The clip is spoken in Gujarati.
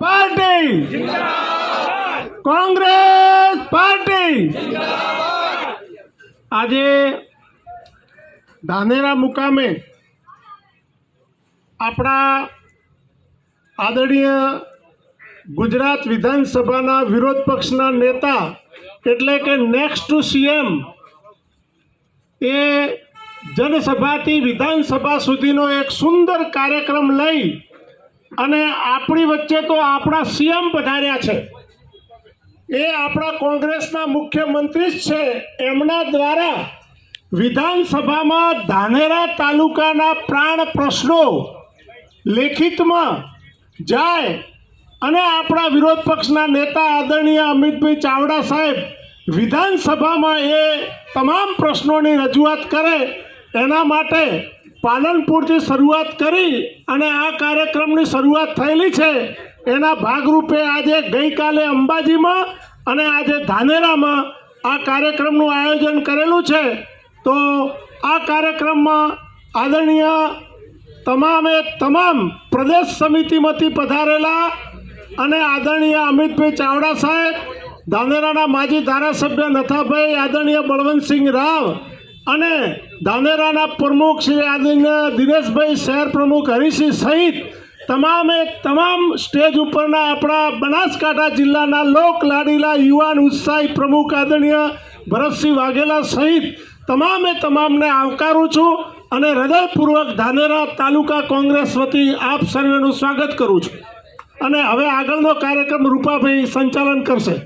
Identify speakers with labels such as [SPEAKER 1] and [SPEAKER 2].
[SPEAKER 1] પાર્ટી. કોંગ્રેસ પાર્ટી. આજે ધાનેરા મુકામે આપણા આદરણીય ગુજરાત વિધાનસભાના વિરોધ પક્ષના નેતા એટલે કે નેક્સ્ટ ટુ સીએમ એ જનસભાથી વિધાનસભા સુધીનો એક સુંદર કાર્યક્રમ લઈ અને આપણી વચ્ચે તો આપણા સીએમ પધાર્યા છે. એ આપણા કોંગ્રેસના મુખ્યમંત્રી જ છે. એમના દ્વારા વિધાનસભામાં ધાનેરા તાલુકાના પ્રાણ પ્રશ્નો લેખિતમાં જાય અને આપણા વિરોધ પક્ષના નેતા આદરણીય અમિતભાઈ ચાવડા સાહેબ વિધાનસભામાં એ તમામ પ્રશ્નોની રજૂઆત કરે એના માટે પાલનપુરથી શરૂઆત કરી અને આ કાર્યક્રમની શરૂઆત થયેલી છે, એના ભાગરૂપે આજે ગઈકાલે અંબાજીમાં અને આજે ધાનેરામાં આ કાર્યક્રમનું આયોજન કરેલું છે. તો આ કાર્યક્રમમાં આદરણીય તમામે તમામ પ્રદેશ સમિતિમાંથી પધારેલા અને આદરણીય અમિતભાઈ ચાવડા સાહેબ, ધાનેરાના માજી ધારાસભ્ય નથાભાઈ, આદરણીય બળવંતસિંહ રાવ અને ધાનેરાના પ્રમુખ શ્રી આદિન્ય દિનેશભાઈ શહેર પ્રમુખ હરિસિંહ સહિત તમામે તમામ સ્ટેજ ઉપરના આપણા બનાસકાંઠા જિલ્લાના લોક લાડીલા યુવાન ઉત્સાહી પ્રમુખ આદરણીય ભરતસિંહ વાઘેલા સહિત તમામે તમામને આવકારું છું અને હૃદયપૂર્વક ધાનેરા તાલુકા કોંગ્રેસ વતી આપ સર્વેનું સ્વાગત કરું છું. અને હવે આગળનો કાર્યક્રમ રૂપાભાઈ સંચાલન કરશે.